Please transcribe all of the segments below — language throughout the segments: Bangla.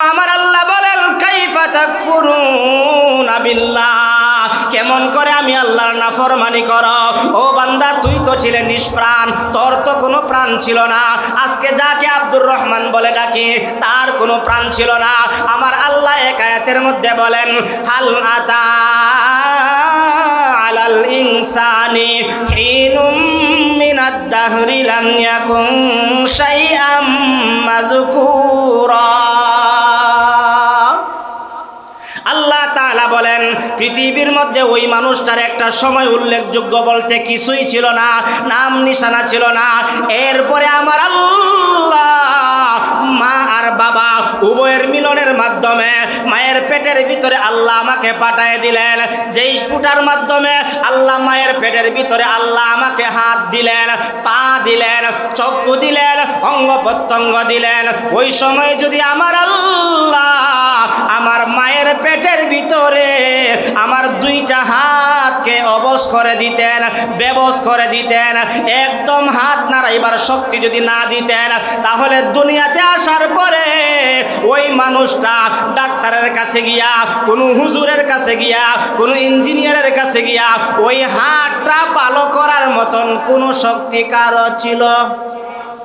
আমার আল্লাহ বলেন কেমন করে আমি আল্লাহর নাফরমানি কর। ও বান্দা, তুই তো ছিলেন নিষ্প্রাণ, তোর তো কোনো প্রাণ ছিল না। আজকে যাকে আব্দুর রহমান বলে ডাকি, তার কোনো প্রাণ ছিল না। আমার আল্লাহ এক আয়াতের মধ্যে বলেন, হাল আলাল ইনসানি হিনুম মিনাদ বলেন, পৃথিবীর মধ্যে ওই মানুষটার একটা সময় উল্লেখযোগ্য বলতে কিছুই ছিল না, নাম নিশানা ছিল না। এরপরে আমার মা আর বাবা উভয়ের মিলনের মাধ্যমে মায়ের পেটের ভিতরে আল্লাহ আমাকে পাঠায় দিলেন। যেই ফুটার মাধ্যমে আল্লাহ মায়ের পেটের ভিতরে আল্লাহ আমাকে হাত দিলেন, পা দিলেন, চক্ষু দিলেন অঙ্গ প্রত্যঙ্গ দিলেন। ওই সময় যদি আমার আল্লাহ আমার মায়ের পেটের ভিতরে আমার দুইটা হাতকে অবশ করে দিতেন বেবস করে দিতেন, একদম হাত নাড়াইবার শক্তি যদি না দিতেন, তাহলে দুনিয়াতে আসার পরে ওই মানুষটা ডাক্তারের কাছে গিয়া, কোনো হুজুরের কাছে গিয়া, কোনো ইঞ্জিনিয়ারের কাছে গিয়া ওই হাতটা ভালো করার মতন কোনো শক্তি কারও ছিল?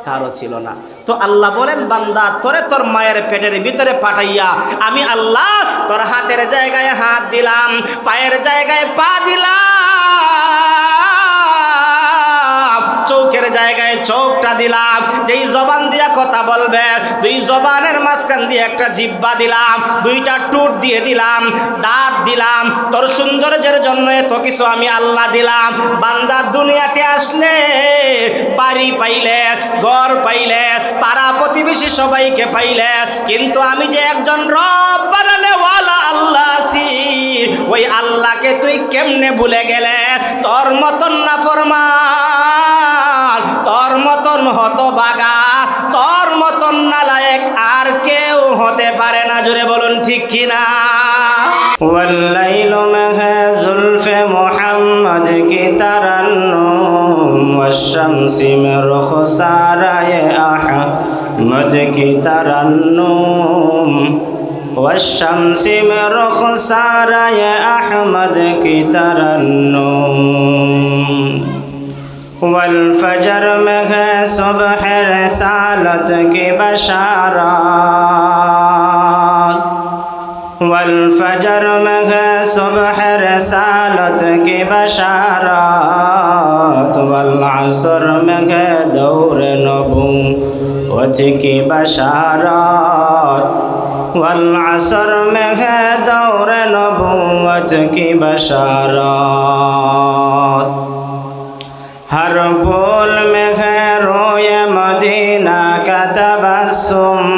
কারও ছিল না। তো আল্লাহ বলেন, বান্দা, তোরে তোর মায়ের পেটের ভিতরে পাঠাইয়া আমি আল্লাহ তোর হাতের জায়গায় হাত দিলাম, পায়ের জায়গায় পা দিলাম। চৌকের জায়গায় চোখটা দিলাম। যেই জবান দিয়া কথা বলবে, দুই জবানের মাঝখান দিয়ে একটা জিব্বা দিলাম, দুইটা টুট দিয়ে দিলাম, দাঁত দিলাম, তোর সৌন্দর্যের জন্য এত কিছু আমি আল্লাহ দিলাম। বান্দা দুনিয়াতে আসলে বাড়ি পাইলে ঘর পাইলে, পাড়া প্রতিবেশী সবাইকে পাইলে, কিন্তু আমি যে একজন রব বানালে ওয়ালা আল্লাহ আছি, ওই আল্লাহকে তুই কেমনে ভুলে গেলে? তোর মতন না মুসলমান তোর মতন হত বাগা তোর মতন নালায়েক আর কেউ হতে পারে না জুড়ে বলুন ঠিক কিনা والليل مها زلف محمد كتر النوم والشمس من رخصار أحمد كتر النوم والشمس من رخصار أحمد كتر النوم والفجر میں صبح رسالت کی بشارات والفجر میں صبح رسالت کی بشارات والعصر میں ہے دور نبوت کی بشارات والعصر میں دور نبوت کی بشارات हर बोल में खैरो मदीना का तबसुम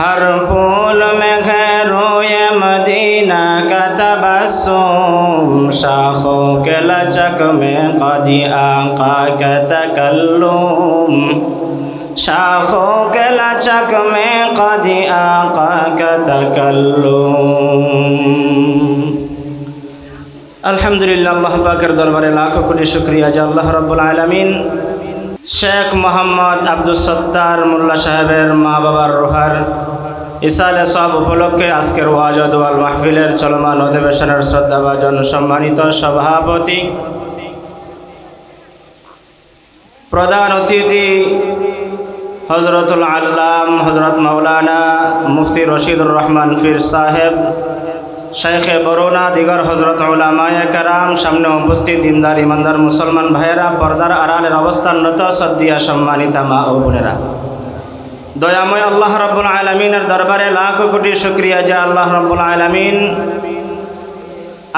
हर बोल में खैरो मदीना का तबसुम शाखों के लचक में कदी आका के तकल्लुम। शाखों के लचक में कदी आका के तकल्लुम। আলহামদুলিল্লাহ, আল্লাহ পাকের দরবারে লাখো কোটি শুক্রিয়া যে আল্লাহ রব্বুল আলমিন শেখ মোহাম্মদ আব্দুল সত্তার মোল্লা সাহেবের মা বাবার রোহার ইসালে সব উপলক্ষে আজকের ওয়াজদওয়াল মাহফিলের চলমান অধিবেশনের শ্রদ্ধাভাজন সম্মানিত সভাপতি, প্রধান অতিথি হজরতুল আল্লাম হজরত মাওলানা মুফতি রশিদুর রহমান ফির সাহেব শেখে বরুণা, দিগর হজরত উলামায়ে কারাম, সামনে উপস্থিত দিনদার, ইমানদার মুসলমান ভাইয়েরা, পর্দার আড়ালের অবস্থানরত সদ্দিয়া সম্মানিতা মা ও বোনেরা। দয়াময় আল্লাহ রব্বুল আলমিনের দরবারে লাখ কোটি শুক্রিয়া যে আল্লাহ রব্বুল আলমিন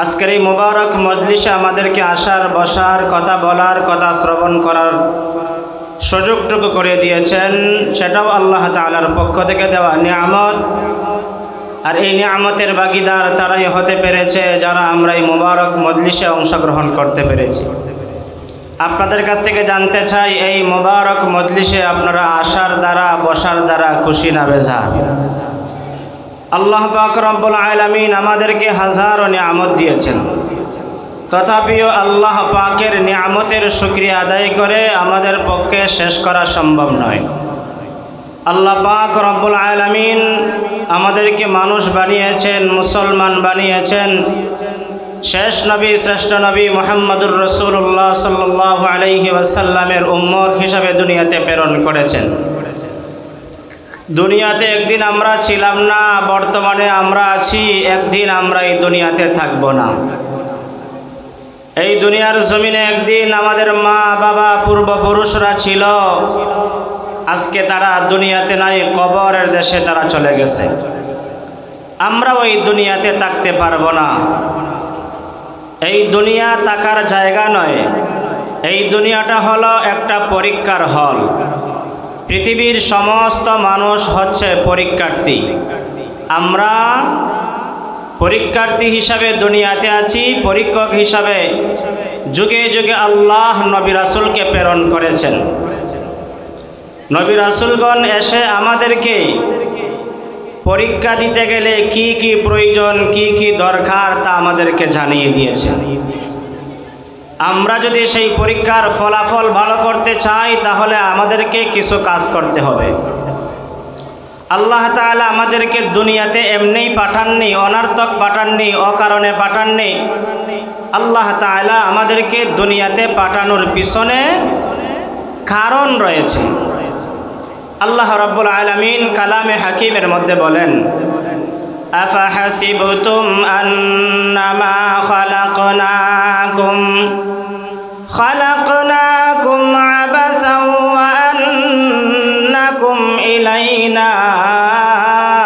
আজকের এই মুবারক মজলিসে আমাদেরকে আসার, বসার, কথা বলার, কথা শ্রবণ করার সুযোগটুকু করে দিয়েছেন। সেটাও আল্লাহ তালার পক্ষ থেকে দেওয়া নিয়ামত। আর এই নিয়ামতের বাগিদার তারাই হতে পেরেছে, যারা আমরা এই মুবারক মজলিসে অংশগ্রহণ করতে পেরেছি। আপনাদের কাছ থেকে জানতে চাই, এই মুবারক মজলিসে আপনারা আসার দ্বারা, বসার দ্বারা খুশি না বেজা? আল্লাহ পাক আলামিন আমাদেরকে হাজারো নিয়ামত দিয়েছেন। তথাপিও আল্লাহ পাকের নিয়ামতের শুক্রিয়া আদায় করে আমাদের পক্ষে শেষ করা সম্ভব নয়। আল্লাহ পাক রব্বুল আলামিন আমাদেরকে মানুষ বানিয়েছেন, মুসলমান বানিয়েছেন। শেষ নবী, শ্রেষ্ঠ নবী মোহাম্মদুর রসুল্লাহ সাল্লাহ আলাইহি ওয়াসাল্লামের উম্মত হিসাবে দুনিয়াতে প্রেরণ করেছেন। দুনিয়াতে একদিন আমরা ছিলাম না, বর্তমানে আমরা আছি, একদিন আমরা এই দুনিয়াতে থাকব না। এই দুনিয়ার জমিনে একদিন আমাদের মা বাবা পূর্বপুরুষরা ছিল। আজকে তারা দুনিয়াতে নাই, কবরের দেশে তারা চলে গেছে। আমরা ওই দুনিয়াতে থাকতে পারব না। এই দুনিয়া থাকার জায়গা নয়। এই দুনিয়াটা হলো একটা পরীক্ষার হল। পৃথিবীর সমস্ত মানুষ হচ্ছে পরীক্ষার্থী। আমরা পরীক্ষার্থী হিসাবে দুনিয়াতে আছি, পরীক্ষক হিসাবে যুগে যুগে আল্লাহ নবী রাসুলকে প্রেরণ করেছেন। নবী রাসুলগণ এসে আমাদেরকে পরীক্ষা দিতে গেলে কি কি প্রয়োজন, কি কি দরকার তা আমাদেরকে জানিয়ে দিয়েছেন আমরা যদি সেই পরীক্ষার ফলাফল ভালো করতে চাই, তাহলে আমাদেরকে কিছু কাজ করতে হবে। আল্লাহ তাআলা আমাদেরকে দুনিয়াতে এমনিই পাঠাননি, অনার্থক পাঠাননি, অকারণে পাঠাননি। আল্লাহ তাআলা আমাদেরকে দুনিয়াতে পাঠানোর পিছনে কারণ রয়েছে। আল্লাহ রব্বুল আলমিন কালামে হাকিমের মধ্যে বলেন أفحسبتم أنما خلقناكم خلقناكم عبثا وأنكم إلينا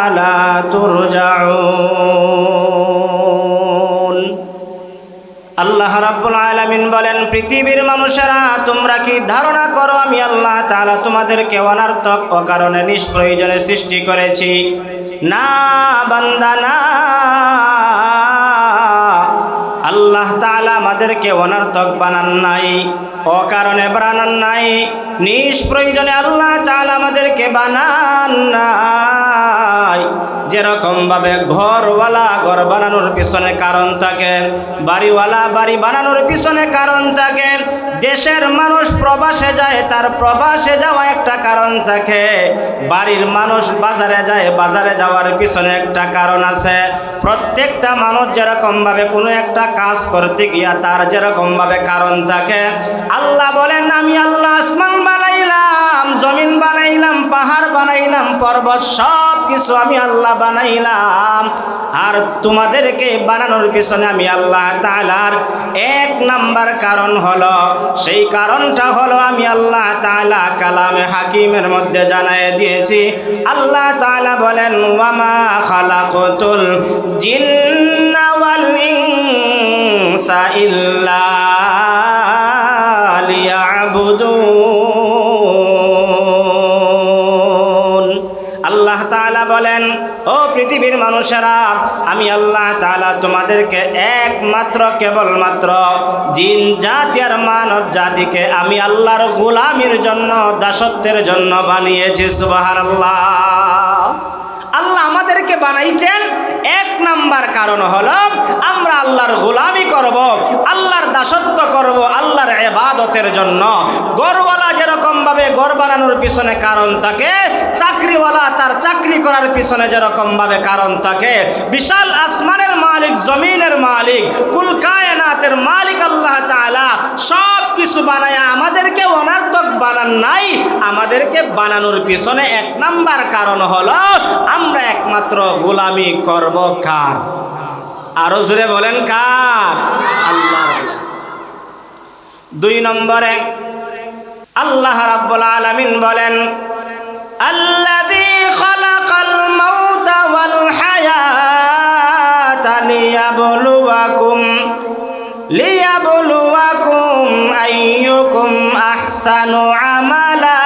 لا ترجعون আল্লাহ রাব্বুল আলামিন বলেন, পৃথিবীর মানুষেরা, তোমরা কি ধারণা করো? আমি আল্লাহ তাআলা তোমাদেরকে অনার্থক অকারণে নিষ্প্রয়োজনে সৃষ্টি করেছি। না, বান্দা, না। আল্লাহ তাআলা আমাদেরকে অনার্থক বানান নাই, অকারণে বানান নাই, নিষ্প্রয়োজনে আল্লাহ তাআলা আমাদেরকে বানান নাই। যেরকম ভাবে ঘরওয়ালা, ঘর বানানোর পিছনে কারণ থাকে, বাড়িওয়ালা, বাড়ি বানানোর পিছনে কারণ থাকে, দেশের মানুষ প্রবাসে যায়, তার প্রবাসে যাওয়া একটা কারণ থাকে, বাড়ির মানুষ বাজারে যায়, বাজারে যাওয়ার পিছনে একটা কারণ আছে। প্রত্যেকটা মানুষ যেরকম ভাবে কোনো একটা কাজ করতে গিয়া তার যেরকম ভাবে কারণ থাকে, আল্লাহ বলেন, আমি আল্লাহ আসমান জমিন বানাইলাম, পাহাড় বানাইলাম, পর্বত সব কিছু আমি আল্লাহ বানাইলাম। আর তোমাদেরকে বানানোর পিছনে আমি আল্লাহ তাআলার এক নাম্বার কারণ হলো, সেই কারণটা হলো আমি আল্লাহ তাআলা কালামে হাকিমের মধ্যে জানাই দিয়েছি। আল্লাহ তাআলা বলেন, ওয়ামা খালাকতুল জিন্না ওয়াল ইনসা ইল্লা। মানুষেরা, আমি আল্লাহ তালা তোমাদেরকে একমাত্র, কেবলমাত্র জিন জাতি আর মানব জাতিকে আমি আল্লাহর গোলামির জন্য, দাসত্বের জন্য বানিয়েছি সুবাহার আল্লাহ আল্লাহ আমাদেরকে বানাইছেন নাম্বার কারণ হলো, আমরা আল্লাহর গোলামি করব, আল্লাহর দাসত্ব করব, আল্লাহর এবাদতের জন্য। গরওয়ালা যেরকম ভাবে গড় বানানোর পিছনে কারণ থাকে, চাকরিওয়ালা তার চাকরি করার পিছনে যেরকম ভাবে কারণ থাকে। বিশাল আসমানের মালিক, জমিনের মালিক, কুল কায়নাতের মালিক আল্লাহ তাআলা, সব কিছু বানায় আমাদেরকে অনার্থক বানান নাই, আমাদেরকে বানানোর পিছনে এক নাম্বার কারণ হলো, আমরা একমাত্র গোলামি করব কার? আরও জোরে বলেন কার? আল্লাহ দুই নম্বরে, আল্লাহ রাব্বুল আলামিন বলেন, আল্লাযী আহসানু আমালা।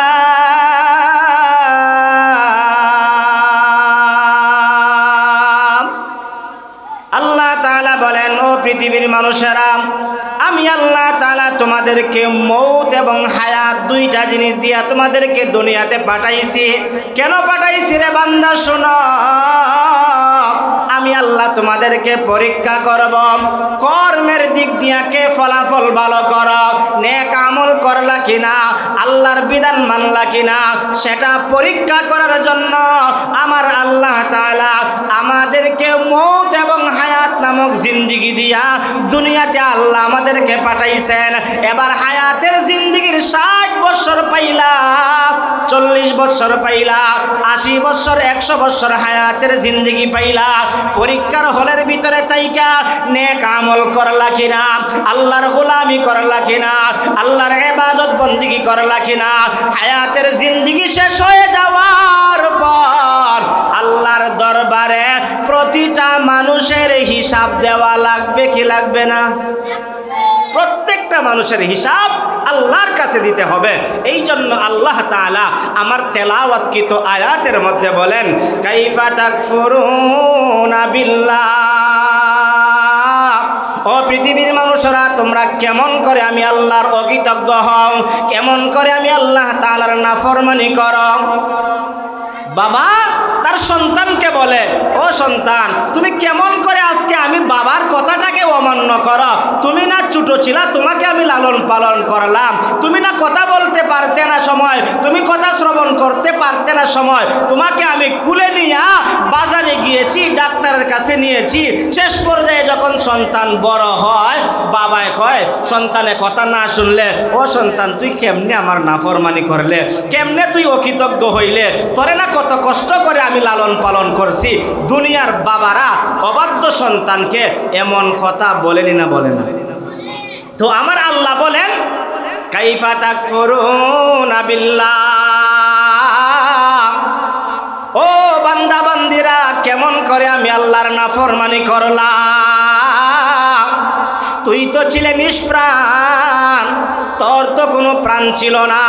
আল্লাহ তাআলা বলেন, ও পৃথিবীর মানুষেরা, আমি আল্লাহ তাআলা তোমাদেরকে মৌত এবং হায়াত দুইটা জিনিস দিয়া তোমাদেরকে দুনিয়াতে পাঠাইছি। কেন পাঠাইছি রে বান্দা, শোনো। আমি আল্লাহ তোমাদেরকে পরীক্ষা করব। কর্মের দিক দিয়া কে ফলাফল ভালো কর? নেক আমল করলা কিনা? আল্লাহর বিধান মানলা কিনা? সেটা পরীক্ষা করার জন্য আমার আল্লাহ তাআলা আমাদেরকে মৌত এবং হায়াত নামক জিন্দিগি দিয়া দুনিয়াতে আল্লাহ আমাদেরকে পাঠাইছেন। এবার হায়াতের জিন্দিগির ষাট বছর পাইলা, চল্লিশ বছর পাইলা, আশি বছর একশো বছর হায়াতের জিন্দিগি পাইলা পরীক্ষার হলের ভিতরে তাইকা, নেক আমল করলা কিনা, আল্লাহর গোলামি করলা কিনা, আল্লাহর এবাদত বন্দিগি করলা কিনা, হায়াতের জিন্দিগি শেষ হয়ে যাওয়ার পর আল্লাহর দরবারে প্রতিটা মানুষের হিসাব দেওয়া লাগবে কি লাগবে না? প্রত্যেকটা মানুষের হিসাব আল্লাহর কাছে দিতে হবে। এই জন্য আল্লাহ তাআলা আমার তেলাওয়াতকৃত আয়াতের মধ্যে বলেন ও পৃথিবীর মানুষরা, তোমরা কেমন করে আমি আল্লাহর অকৃতজ্ঞ হও, কেমন করে আমি আল্লাহ তাআলার নাফরমানি করো? বাবা, তার সন্তানকে বলে, ও সন্তান, তুমি কেমন করে বাবার কথাটাকে অমান্য করো। তুমি না ছোটো ছিলা, তোমাকে আমি লালন পালন করলাম। তুমি না কথা বলতে পারতে না সময়, তুমি কথা শ্রবণ করতে পারতে না সময়। তোমাকে আমি কুলে নিয়ে বাজারে গিয়েছি, ডাক্তারের কাছে নিয়েছি। শেষ পর্যায়ে যখন সন্তান বড় হয় বাবায় কয়, সন্তানে কথা না শুনলে, ও সন্তান, তুই কেমনে আমার নাফরমানি করলে? কেমনে তুই অকৃতজ্ঞ হইলে? তোরে না কত কষ্ট করে আমি লালন পালন করছি। দুনিয়ার বাবারা অবাধ্য সন্তানকে এমন কথা বলেনি না বলে না? তো আমার আল্লাহ বলেন, কাইফা তাকফুরুনা বিল্লাহ। ও বান্দা, বান্দিরা, কেমন করে আমি আল্লাহর নাফরমানি করলাম? তুই তো ছিলে নিষ্প্রাণ, তোর তো কোনো প্রাণ ছিল না।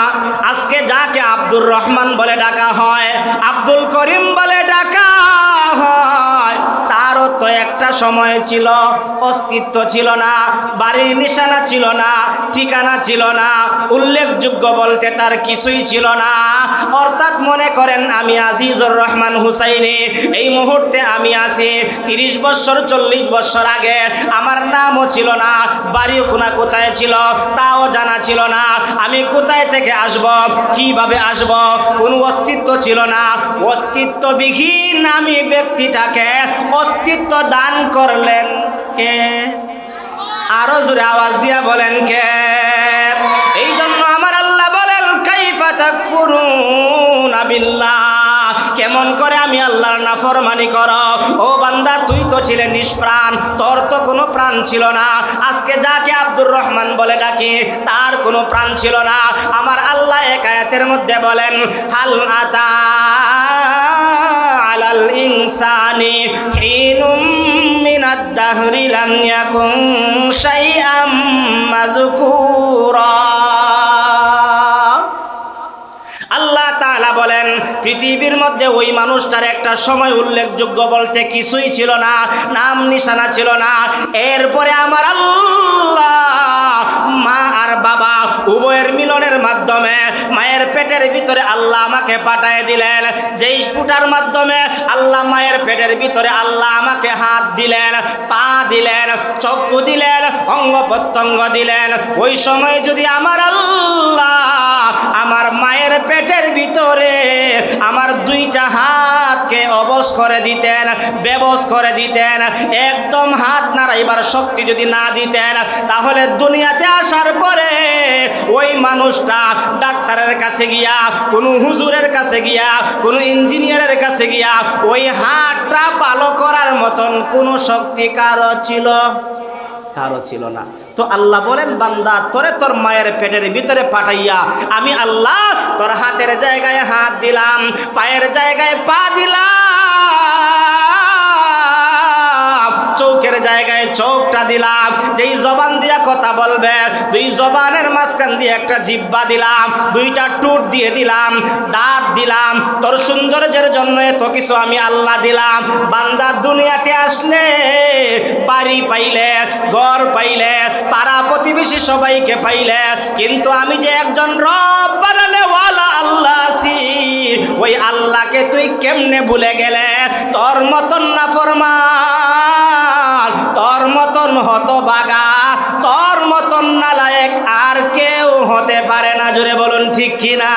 আজকে যাকে আব্দুর রহমান বলে ডাকা হয়, আব্দুল করিম বলে ডাকা তো একটা সময় ছিল, অস্তিত্ব ছিল না, বাড়ির নিশানা ছিল না, ঠিকানা ছিল না, উল্লেখযোগ্য বলতে তার কিছুই ছিল না। অর্থাৎ মনে করেন আমি আজিজুর রহমান হুসাইনি। এই মুহূর্তে আমি আছি তিরিশ বছর, চল্লিশ বছর আগে। আমার নামও ছিল না, বাড়িও কোনা কোথায় ছিল, তাও জানা ছিল না। আমি কোথায় থেকে আসব, কীভাবে আসব, কোনো অস্তিত্ব ছিল না। অস্তিত্ববিহীন আমি ব্যক্তিটাকে অস্তিত্ব দান করলেন কে? আরও জোরে আওয়াজ দিয়া বলেন কে? এই জন্য আমার আল্লাহ বলেন, কাইফা তাকফুরুনা বিল্লাহ। কেমন করে আমি আল্লাহর নাফরমানি কর? ও বান্দা, তুই তো ছিলেন নিষ্প্রাণ, তোর তো কোনো প্রাণ ছিল না। আজকে যাকে আব্দুর রহমান বলে ডাকি, তার কোনো প্রাণ ছিল না। আমার আল্লাহ এক আয়াতের মধ্যে বলেন, হাল আতা আলাল ইনসানি হিনুম মিনাদ দাহরি লাম ইয়াকুন শাইআম মাযকুরা। আল্লাহ তাআলা বলেন, পৃথিবীর মধ্যে ওই মানুষটার একটা সময় উল্লেখযোগ্য বলতে কিছুই ছিল না, নাম নিশানা ছিল না। এরপরে আমার আল্লাহ উভয়ের মিলনের মাধ্যমে মায়ের পেটের ভিতরে আল্লাহ আমাকে পাঠায় দিলেন। যেই ফুটার মাধ্যমে আল্লাহ মায়ের পেটের ভিতরে আল্লাহ আমাকে হাত দিলেন, পা দিলেন, চক্ষু দিলেন, অঙ্গ প্রত্যঙ্গ দিলেন। ওই সময় যদি আমার আল্লাহ আমার মায়ের পেটের ভিতরে আমার দুইটা হাতকে অবশ করে দিতেন বেবস করে দিতেন, একদম হাত নাড়াইবার শক্তি যদি না দিতেন, তাহলে দুনিয়াতে আসার পরে ওই মানুষটা ডাক্তারের কাছে গিয়া, কোনো হুজুরের কাছে গিয়া, কোনো ইঞ্জিনিয়ারের কাছে গিয়া, ওই হাতটা ভালো করার মতন কোনো শক্তি কারও ছিল? কারও ছিল না। তো আল্লাহ বলেন, বান্দা, তোরে তোর মায়ের পেটের ভিতরে পাঠাইয়া, আমি আল্লাহ তোর হাতের জায়গায় হাত দিলাম, পায়ের জায়গায় পা দিলাম। চৌকের জায়গায় চোখটা দিলাম। যেই জবান দিয়া কথা বলবে, দুই জবানের মাঝখান দিয়ে একটা জিব্বা দিলাম, দুইটা টুট দিয়ে দিলাম, দাঁত দিলাম। তোর সৌন্দর্যের জন্য এত কিছু আমি আল্লাহ দিলাম। বান্দা দুনিয়াতে আসলে বাড়ি পাইলে, ঘর পাইলে, পাড়া প্রতিবেশী সবাইকে পাইলে, কিন্তু আমি যে একজন রব বানালে ওয়ালা আল্লাহ আছি, ওই আল্লাহকে তুই কেমনে ভুলে গেলে? তোর মতন না ফরমান। তোর মতন হতবাগা, তোর মতন নালায়েক আর কেউ হতে পারে না। জুড়ে বলুন, ঠিক কিনা?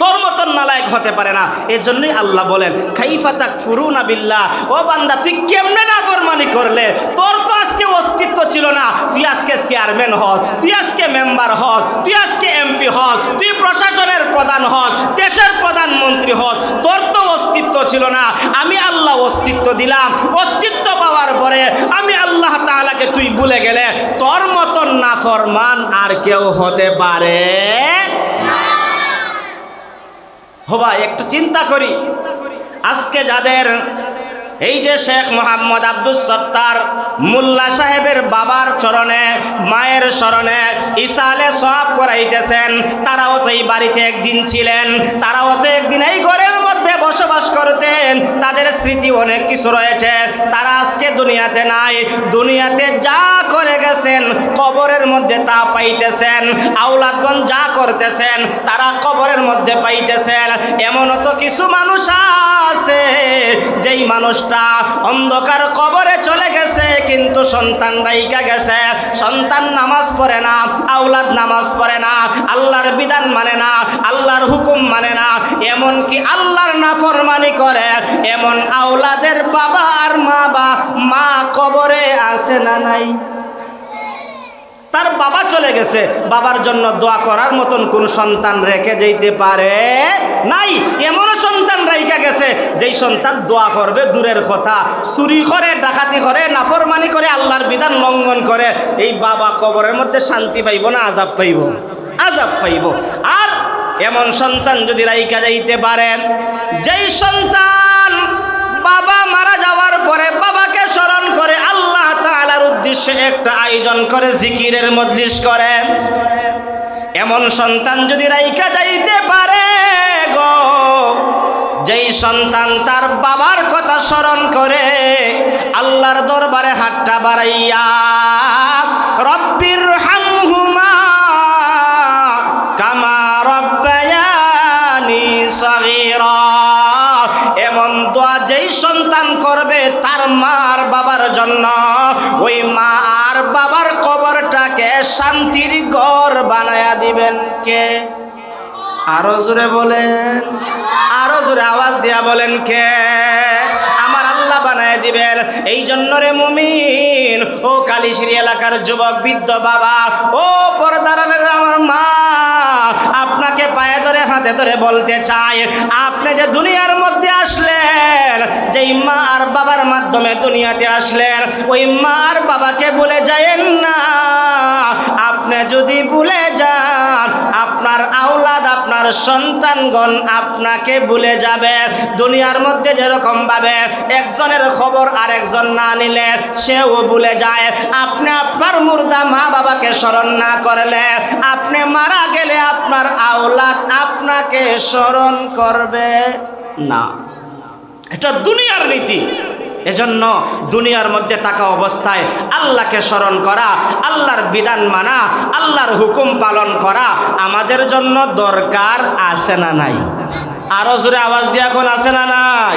তোর মতন নালায়ক হতে পারে না। এজন্যই আল্লাহ বলেন, খাইফা তাক ফুরুনা বিল্লাহ। ও বান্দা, তুই কেমনে না ফরমানি করলে? তোর তো আজকে অস্তিত্ব ছিল না। তুই আজকে চেয়ারম্যান হস, তুই আজকে মেম্বার হস, তুই আজকে এমপি হস, তুই প্রশাসনের প্রধান হস, দেশের প্রধানমন্ত্রী হস। তোর অস্তিত্ব ছিল না। আমি আল্লাহ অস্তিত্ব দিলাম। অস্তিত্ব পাওয়ার পরে আমি আল্লাহ তাআলাকে তুই ভুলে গেলে তোর মতন না ফরমান আর কেউ হতে পারে হবা, একটু চিন্তা করি। আজকে যাদের, এই যে শেখ মোহাম্মদ আব্দুল সত্তার মোল্লা সাহেবের বাবার চরণে, মায়ের স্মরণে ইসালে সব করাইতেছেন, তারাও তো এই বাড়িতে একদিন ছিলেন, তারাও তো একদিন এই মধ্যে বসবাস করতেন, তাদের স্মৃতি অনেক কিছু রয়েছে। তারা আজকে দুনিয়াতে নাই, দুনিয়াতে যা করে গেছেন, কবরের মধ্যে তা পাইতেছেন আউলাদগঞ্জ যা করতেছেন, তারা কবরের মধ্যে পাইতেছেন। এমনও তো কিছু মানুষ আছে, যেই মানুষটা অন্ধকার কবরে চলে গেছে, কিন্তু সন্তান রাইকা গেছে। সন্তান নামাজ পড়ে না আউলাদ নামাজ পড়ে না, আল্লাহর বিধান মানে না, আল্লাহর হুকুম মানে না এমনকি আল্লাহর নাফরমানি করে। এমন আওলাদের বাবা আর মা বা মা কবরে আছে না নাই? তার বাবা চলে গেছে। বাবার জন্য দোয়া করার মতন কোন সন্তান রেখে যেতে পারে নাই। এমনও সন্তান রাইকা গেছে, যেই সন্তান দোয়া করবে দূরের কথা। চুরি করে, ডাকাতি করে, নাফরমানি করে, আল্লাহর বিধান লঙ্ঘন করে। এই বাবা কবরের মধ্যে শান্তি পাইব না আজাব পাইব? আজাব পাইব। আর এমন সন্তান যদি রাইকা যাইতে পারেন যেই সন্তান বাবা মারা যাওয়ার পরে বাবাকে স্মরণ করে আল্লাহ তাআলার উদ্দেশ্যে একটা আয়োজন করে, জিকিরের মজলিস করে। এমন সন্তান যদি রাইকা যাইতে পারে গো, যেই সন্তান তার বাবার কথা স্মরণ করে আল্লাহর দরবারে হাতটা বাড়াইয়া, রব্বির হামহুমা এমন দোয়া যেই সন্তান করবে তার মার বাবার জন্য, ওই মা আর বাবার কবরটাকে শান্তির ঘর বানায়া দিবেন কে? আরও জোরে বলেন, আরও জোরে আওয়াজ দিয়া বলেন কে? আমার আল্লাহ বানায় দিবেন। এই জন্য রে মুমিন, ও কালীশ্রী এলাকার যুবক, বৃদ্ধ বাবা, ও পর্দার আমার মা আপনাকে পায়ে ধরে, হাতে ধরে বলতে চাই, আপনি যে দুনিয়ার মধ্যে আসলেন, যেই মা আর বাবার মাধ্যমে দুনিয়াতে আসলেন, ওই মা আর বাবাকে বলে যায়েন না। আপনি যদি ভুলে যান, আপনার আওলাদ, আপনার সন্তানগণ আপনাকে ভুলে যাবে। দুনিয়ার মধ্যে যেরকম ভাবে একজনের খবর আর একজন না নিলে সেও ভুলে যায়। আপনি আপনার মুর্দা মা বাবাকে স্মরণ না করলে, আপনি মারা গেলে আপনার আওলাদ আপনাকে স্মরণ করবে না। এটা দুনিয়ার নীতি। এজন্য দুনিয়ার মধ্যে থাকা অবস্থায় আল্লাহকে স্মরণ করা, আল্লাহর বিধান মানা, আল্লাহর হুকুম পালন করা আমাদের জন্য দরকার আছে না নাই? আরও জোরে আওয়াজ দিয়ে এখন আছে না নাই?